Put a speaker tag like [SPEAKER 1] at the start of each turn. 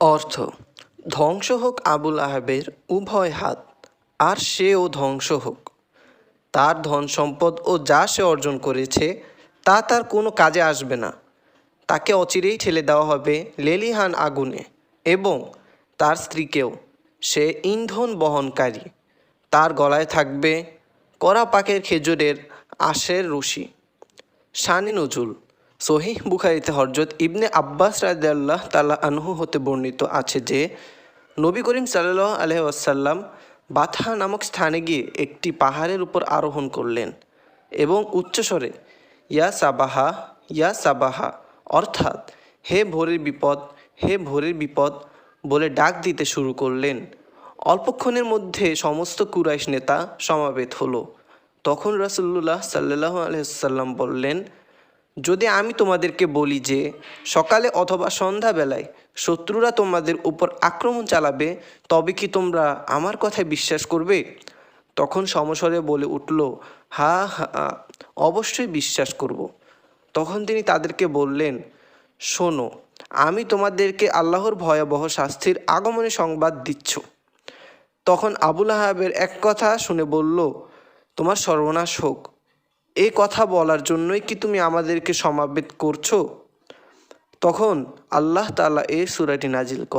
[SPEAKER 1] অর্থ, ধ্বংস হোক আবুল আহাবের উভয় হাত, আর সেও ধ্বংস হোক। তার ধন সম্পদ ও যা সে অর্জন করেছে, তা তার কোনো কাজে আসবে না। তাকে অচিরেই ঠেলে দেওয়া হবে লেলিহান আগুনে এবং তার স্ত্রীকেও। সে ইন্ধন বহনকারী। তার গলায় থাকবে কড়া পাকের খেজুরের আশের রশি। শানি নজুল সহিহ বুখারিতে হরজত ইবনে আব্বাস রাদিয়াল্লাহ তালা আনহু হতে বর্ণিত আছে যে, নবী করিম সাল্লাহ আলহাসাল্লাম বাথা নামক স্থানে গিয়ে একটি পাহাড়ের উপর আরোহণ করলেন এবং উচ্চস্বরে, ইয়া সাবাহা ইয়া সাবাহা, অর্থাৎ, হে ভোরের বিপদ, হে ভোরের বিপদ বলে ডাক দিতে শুরু করলেন। অল্পক্ষণের মধ্যে সমস্ত কুরাইশ নেতা সমাবেত হলো। তখন রাসুল্লাহ সাল্লাহ আলহাম বললেন যদি আমি তোমাদেরকে বলি যে সকালে অথবা সন্ধ্যাবেলায় শত্রুরা তোমাদের উপর আক্রমণ চালাবে, তবে কি তোমরা আমার কথায় বিশ্বাস করবে? তখন সমস্বরে বলে উঠল, হা হা অবশ্যই বিশ্বাস করব। তখন তিনি তাদেরকে বললেন, শোনো, আমি তোমাদেরকে আল্লাহর ভয়াবহ শাস্তির আগমনের সংবাদ দিচ্ছ। তখন আবুল আহাবের এক কথা শুনে বলল, তোমার সর্বনাশ হোক। এই কথা বলার জন্যই কি তুমি আমাদেরকে সমাবেত করছ? তখন আল্লাহ তালা এ সুরাটি নাজিল